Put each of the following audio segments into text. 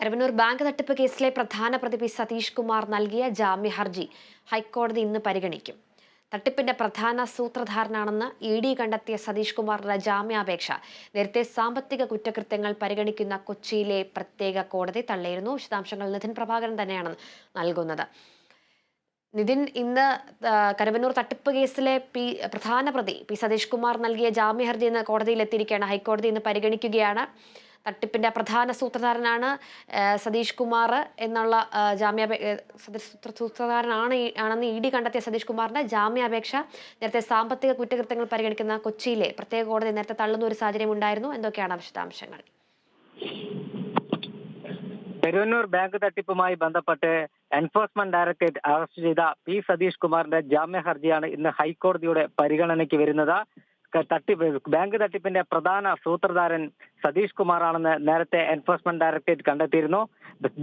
Karuvannur bank തട്ടിപ്പ് കേസിലെ പ്രധാന പ്രതി പി സതീഷ് കുമാർ നൽകിയ ജാമ്യ ഹർജി ഹൈക്കോടതി ഇന്ന് പരിഗണിക്കും. തട്ടിപ്പിന്റെ പ്രധാന സൂത്രധാരനാണെന്ന് ഇ ഡി കണ്ടെത്തിയ സതീഷ് കുമാറിന്റെ ജാമ്യാപേക്ഷ. നേരത്തെ സാമ്പത്തിക കുറ്റകൃത്യങ്ങൾ പരിഗണിക്കുന്ന കൊച്ചിയിലെ പ്രത്യേക കോടതി തള്ളിയിരുന്നു. വിശദാംശങ്ങൾ നിധിൻ പ്രഭാകരൻ തന്നെയാണ് നൽകുന്നത്. നിതിൻ ഇന്ന് കരുവന്നൂർ തട്ടിപ്പ് കേസിലെ പി പ്രധാന പ്രതി പി സതീഷ് കുമാർ നൽകിയ ജാമ്യ ഹർജി ഇന്ന് കോടതിയിൽ എത്തിയിരിക്കുകയാണ്. ഹൈക്കോടതി ഇന്ന് പരിഗണിക്കുകയാണ്. തട്ടിപ്പിന്റെ പ്രധാന സൂത്രധാരനാണ് സതീഷ് കുമാർ എന്നുള്ള ജാമ്യാപേക്ഷ സൂത്രധാരനാണ് ആണെന്ന് ഇ ഡി കണ്ടെത്തിയ സതീഷ് കുമാറിന്റെ ജാമ്യാപേക്ഷ നേരത്തെ സാമ്പത്തിക കുറ്റകൃത്യങ്ങൾ പരിഗണിക്കുന്ന കൊച്ചിയിലെ പ്രത്യേക കോടതി നേരത്തെ തള്ളുന്ന ഒരു സാഹചര്യം ഉണ്ടായിരുന്നു. എന്തൊക്കെയാണ് വിശദാംശങ്ങൾ? പെരുവന്നൂർ ബാങ്ക് തട്ടിപ്പുമായി ബന്ധപ്പെട്ട് എൻഫോഴ്സ്മെന്റ് ഡയറക്ടറേറ്റ് അറസ്റ്റ് ചെയ്ത പി സതീഷ് കുമാറിന്റെ ജാമ്യ ഹർജിയാണ് ഇന്ന് ഹൈക്കോടതിയുടെ പരിഗണനയ്ക്ക് വരുന്നത്. തട്ടിപ്പ് ബാങ്ക് തട്ടിപ്പിന്റെ പ്രധാന സൂത്രധാരൻ സതീഷ് കുമാറാണെന്ന് നേരത്തെ എൻഫോഴ്സ്മെന്റ് ഡയറക്ടറേറ്റ് കണ്ടെത്തിയിരുന്നു.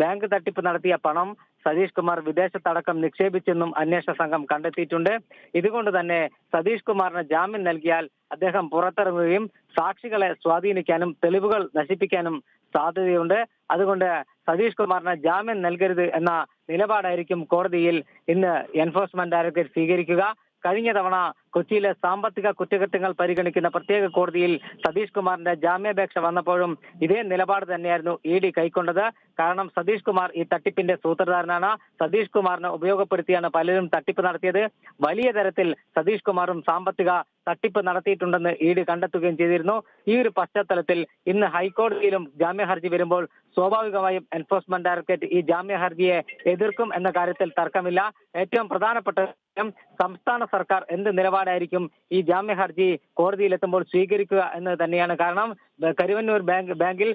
ബാങ്ക് തട്ടിപ്പ് നടത്തിയ പണം സതീഷ് കുമാർ വിദേശത്തടക്കം നിക്ഷേപിച്ചെന്നും അന്വേഷണ സംഘം കണ്ടെത്തിയിട്ടുണ്ട്. ഇതുകൊണ്ട് തന്നെ സതീഷ് കുമാറിന് ജാമ്യം നൽകിയാൽ അദ്ദേഹം പുറത്തിറങ്ങുകയും സാക്ഷികളെ സ്വാധീനിക്കാനും തെളിവുകൾ നശിപ്പിക്കാനും സാധ്യതയുണ്ട്. അതുകൊണ്ട് സതീഷ് കുമാറിന് ജാമ്യം നൽകരുത് എന്ന നിലപാടായിരിക്കും കോടതിയിൽ ഇന്ന് എൻഫോഴ്സ്മെന്റ് ഡയറക്ടറേറ്റ് സ്വീകരിക്കുക. കഴിഞ്ഞ തവണ കൊച്ചിയിലെ സാമ്പത്തിക കുറ്റകൃത്യങ്ങൾ പരിഗണിക്കുന്ന പ്രത്യേക കോടതിയിൽ സതീഷ് കുമാറിന്റെ ജാമ്യാപേക്ഷ വന്നപ്പോഴും ഇതേ നിലപാട് തന്നെയായിരുന്നു ഇ ഡി കൈക്കൊണ്ടത്. കാരണം സതീഷ് കുമാർ ഈ തട്ടിപ്പിന്റെ സൂത്രധാരനാണ്. സതീഷ് കുമാറിനെ ഉപയോഗപ്പെടുത്തിയാണ് പലരും തട്ടിപ്പ് നടത്തിയത്. വലിയ തരത്തിൽ സതീഷ് കുമാറും സാമ്പത്തിക തട്ടിപ്പ് നടത്തിയിട്ടുണ്ടെന്ന് ഇ ഡി കണ്ടെത്തുകയും ചെയ്തിരുന്നു. ഈ ഒരു പശ്ചാത്തലത്തിൽ ഇന്ന് ഹൈക്കോടതിയിലും ജാമ്യ ഹർജി വരുമ്പോൾ സ്വാഭാവികമായും എൻഫോഴ്സ്മെന്റ് ഡയറക്ടറേറ്റ് ഈ ജാമ്യ ഹർജിയെ എതിർക്കും എന്ന കാര്യത്തിൽ തർക്കമില്ല. ഏറ്റവും പ്രധാനപ്പെട്ട സംസ്ഥാന സർക്കാർ എന്ത് നിലപാടായിരിക്കും ഈ ജാമ്യ ഹർജി കോടതിയിലെത്തുമ്പോൾ സ്വീകരിക്കുക എന്ന് തന്നെയാണ്. കാരണം കരുവന്നൂർ ബാങ്ക് ബാങ്കിൽ